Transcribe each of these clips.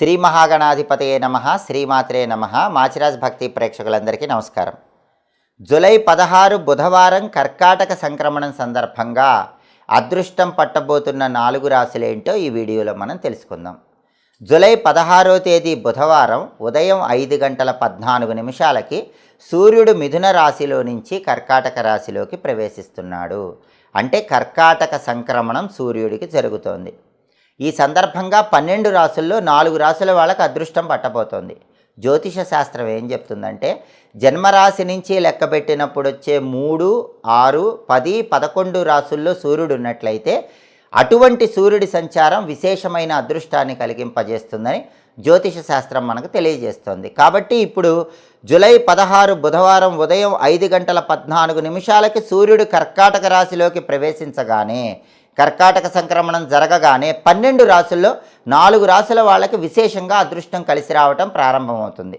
శ్రీ మహాగణాధిపతయే నమ శ్రీమాత్రే నమ. మాచిరాజ్ భక్తి ప్రేక్షకులందరికీ నమస్కారం. జులై పదహారు బుధవారం కర్కాటక సంక్రమణం సందర్భంగా అదృష్టం పట్టబోతున్న నాలుగు రాశులేంటో ఈ వీడియోలో మనం తెలుసుకుందాం. జులై పదహారో తేదీ బుధవారం ఉదయం ఐదు గంటల పద్నాలుగు నిమిషాలకి సూర్యుడు మిథున రాశిలో నుంచి కర్కాటక రాశిలోకి ప్రవేశిస్తున్నాడు. అంటే కర్కాటక సంక్రమణం సూర్యుడికి జరుగుతోంది. ఈ సందర్భంగా పన్నెండు రాసుల్లో నాలుగు రాసుల వాళ్ళకి అదృష్టం పట్టబోతోంది. జ్యోతిష శాస్త్రం ఏం చెప్తుందంటే జన్మరాశి నుంచి లెక్కబెట్టినప్పుడు వచ్చే మూడు ఆరు పది పదకొండు రాసుల్లో సూర్యుడు ఉన్నట్లయితే అటువంటి సూర్యుడి సంచారం విశేషమైన అదృష్టాన్ని కలిగింపజేస్తుందని జ్యోతిష శాస్త్రం మనకు తెలియజేస్తోంది. కాబట్టి ఇప్పుడు జూలై పదహారు బుధవారం ఉదయం ఐదు గంటల పద్నాలుగు నిమిషాలకి సూర్యుడు కర్కాటక రాశిలోకి ప్రవేశించగానే కర్కాటక సంక్రమణం జరగగానే పన్నెండు రాసుల్లో నాలుగు రాసుల వాళ్ళకి విశేషంగా అదృష్టం కలిసి రావటం ప్రారంభమవుతుంది.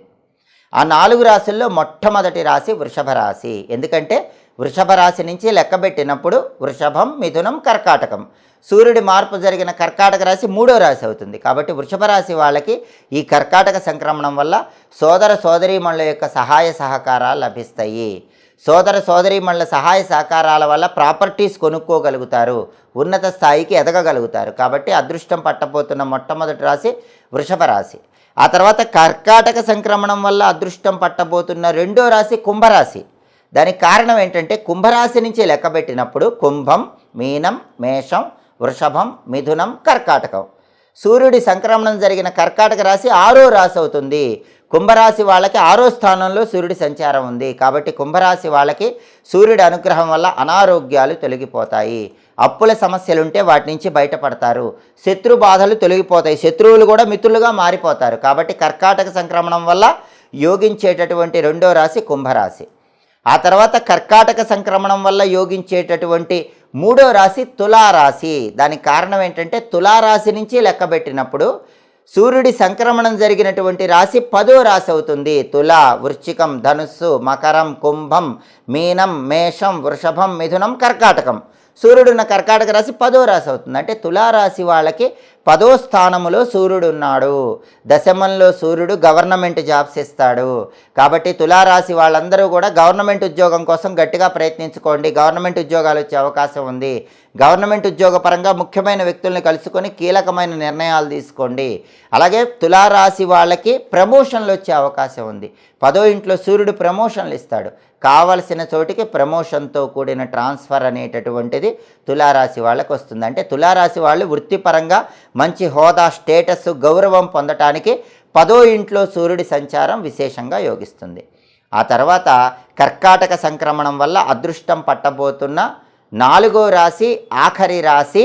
ఆ నాలుగు రాశుల్లో మొట్టమొదటి రాశి వృషభ రాశి. ఎందుకంటే వృషభ రాశి నుంచి లెక్కబెట్టినప్పుడు వృషభం మిథునం కర్కాటకం. సూర్యుడి మార్పు జరిగిన కర్కాటక రాశి మూడో రాశి అవుతుంది. కాబట్టి వృషభ రాశి వాళ్ళకి ఈ కర్కాటక సంక్రమణం వల్ల సోదర సోదరీమణుల యొక్క సహాయ సహకారాలు లభిస్తాయి. సోదర సోదరీమణుల సహాయ సహకారాల వల్ల ప్రాపర్టీస్ కొనుక్కోగలుగుతారు. ఉన్నత స్థాయికి ఎదగగలుగుతారు. కాబట్టి అదృష్టం పట్టబోతున్న మొట్టమొదటి రాశి వృషభ రాశి. ఆ తర్వాత కర్కాటక సంక్రమణం వల్ల అదృష్టం పట్టబోతున్న రెండో రాశి కుంభరాశి. దానికి కారణం ఏంటంటే కుంభరాశి నుంచి లెక్కబెట్టినప్పుడు కుంభం మీనం మేషం వృషభం మిథునం కర్కాటకం. సూర్యుడి సంక్రమణం జరిగిన కర్కాటక రాశి ఆరో రాశి అవుతుంది. కుంభరాశి వాళ్ళకి ఆరో స్థానంలో సూర్యుడి సంచారం ఉంది. కాబట్టి కుంభరాశి వాళ్ళకి సూర్యుడి అనుగ్రహం వల్ల అనారోగ్యాలు తొలగిపోతాయి. అప్పుల సమస్యలు ఉంటే వాటి నుంచి బయటపడతారు. శత్రు బాధలు తొలగిపోతాయి. శత్రువులు కూడా మిత్రులుగా మారిపోతారు. కాబట్టి కర్కాటక సంక్రమణం వల్ల యోగించేటటువంటి రెండో రాశి కుంభరాశి. ఆ తర్వాత కర్కాటక సంక్రమణం వల్ల యోగించేటటువంటి మూడో రాశి తులారాశి. దానికి కారణం ఏంటంటే తులారాశి నుంచి లెక్కబెట్టినప్పుడు సూర్యుడి సంక్రమణం జరిగినటువంటి రాశి పదో రాశి అవుతుంది. తుల వృశ్చికం ధనుస్సు మకరం కుంభం మీనం మేషం వృషభం మిథునం కర్కాటకం. సూర్యుడున్న కర్కాటక రాశి పదో రాశి అవుతుంది. అంటే తులారాశి వాళ్ళకి పదో స్థానములో సూర్యుడు ఉన్నాడు. దశమంలో సూర్యుడు గవర్నమెంట్ జాబ్స్ ఇస్తాడు. కాబట్టి తులారాశి వాళ్ళందరూ కూడా గవర్నమెంట్ ఉద్యోగం కోసం గట్టిగా ప్రయత్నించుకోండి. గవర్నమెంట్ ఉద్యోగాలు వచ్చే అవకాశం ఉంది. గవర్నమెంట్ ఉద్యోగ పరంగా ముఖ్యమైన వ్యక్తుల్ని కలుసుకొని కీలకమైన నిర్ణయాలు తీసుకోండి. అలాగే తులారాశి వాళ్ళకి ప్రమోషన్లు వచ్చే అవకాశం ఉంది. పదో ఇంట్లో సూర్యుడు ప్రమోషన్లు ఇస్తాడు. కావలసిన చోటికి ప్రమోషన్తో కూడిన ట్రాన్స్ఫర్ అనేటటువంటిది తులారాశి వాళ్ళకి వస్తుంది. అంటే తులారాశి వాళ్ళు వృత్తిపరంగా మంచి హోదా స్టేటస్ గౌరవం పొందటానికి పదో ఇంట్లో సూర్యుడి సంచారం విశేషంగా యోగిస్తుంది. ఆ తర్వాత కర్కాటక సంక్రమణం వల్ల అదృష్టం పట్టబోతున్న నాలుగో రాశి ఆఖరి రాశి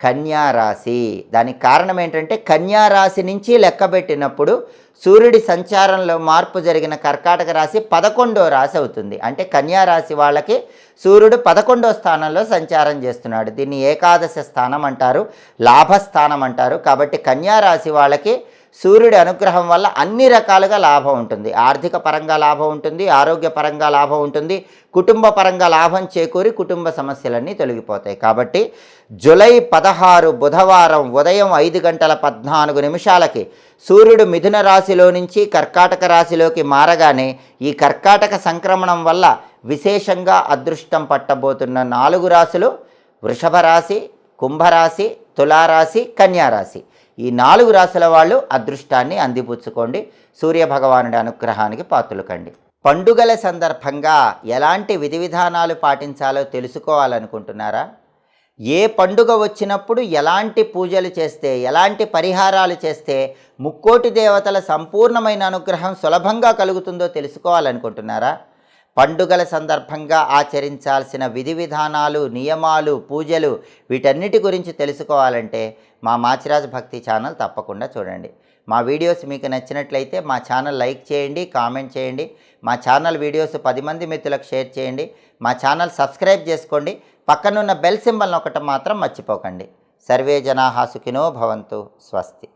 కన్యా రాశి. దానికి కారణం ఏంటంటే కన్యా రాశి నుంచి లెక్కబెట్టినప్పుడు సూర్యుడి సంచారంలో మార్పు జరిగిన కర్కాటక రాశి పదకొండో రాశి అవుతుంది. అంటే కన్యారాశి వాళ్ళకి సూర్యుడు పదకొండో స్థానంలో సంచారం చేస్తున్నాడు. దీన్ని ఏకాదశ స్థానం అంటారు లాభస్థానం అంటారు. కాబట్టి కన్యా రాశి వాళ్ళకి సూర్యుడి అనుగ్రహం వల్ల అన్ని రకాలుగా లాభం ఉంటుంది. ఆర్థిక పరంగా లాభం ఉంటుంది ఆరోగ్య పరంగా లాభం ఉంటుంది కుటుంబ పరంగా లాభం చేకూరి కుటుంబ సమస్యలన్నీ తొలగిపోతాయి. కాబట్టి జులై పదహారు బుధవారం ఉదయం ఐదు గంటల పద్నాలుగు నిమిషాలకి సూర్యుడు మిథున రాశిలో నుంచి కర్కాటక రాశిలోకి మారగానే ఈ కర్కాటక సంక్రమణం వల్ల విశేషంగా అదృష్టం పట్టబోతున్న నాలుగు రాశులు వృషభ రాశి కుంభరాశి తులారాశి కన్యారాశి. ఈ నాలుగు రాశుల వాళ్ళు అదృష్టాన్ని అందిపుచ్చుకోండి. సూర్యభగవానుడి అనుగ్రహానికి పాత్రలు కండి పండుగల సందర్భంగా ఎలాంటి విధి విధానాలు పాటించాలో తెలుసుకోవాలనుకుంటున్నారా? ఏ పండుగ వచ్చినప్పుడు ఎలాంటి పూజలు చేస్తే ఎలాంటి పరిహారాలు చేస్తే ముక్కోటి దేవతల సంపూర్ణమైన అనుగ్రహం సులభంగా కలుగుతుందో తెలుసుకోవాలనుకుంటున్నారా? పండుగల సందర్భంగా ఆచరించాల్సిన విధి విధానాలు నియమాలు పూజలు వీటన్నిటి గురించి తెలుసుకోవాలంటే మా మాచిరాజ్ భక్తి ఛానల్ తప్పకుండా చూడండి. మా వీడియోస్ మీకు నచ్చినట్లయితే మా ఛానల్ లైక్ చేయండి కామెంట్ చేయండి. మా ఛానల్ వీడియోస్ పది మంది మిత్రులకు షేర్ చేయండి. మా ఛానల్ సబ్స్క్రైబ్ చేసుకోండి. పక్కనున్న బెల్ సింబల్ ఒకటి మాత్రం మర్చిపోకండి. సర్వే జనాహా సుఖినో భవంతు. స్వస్తి.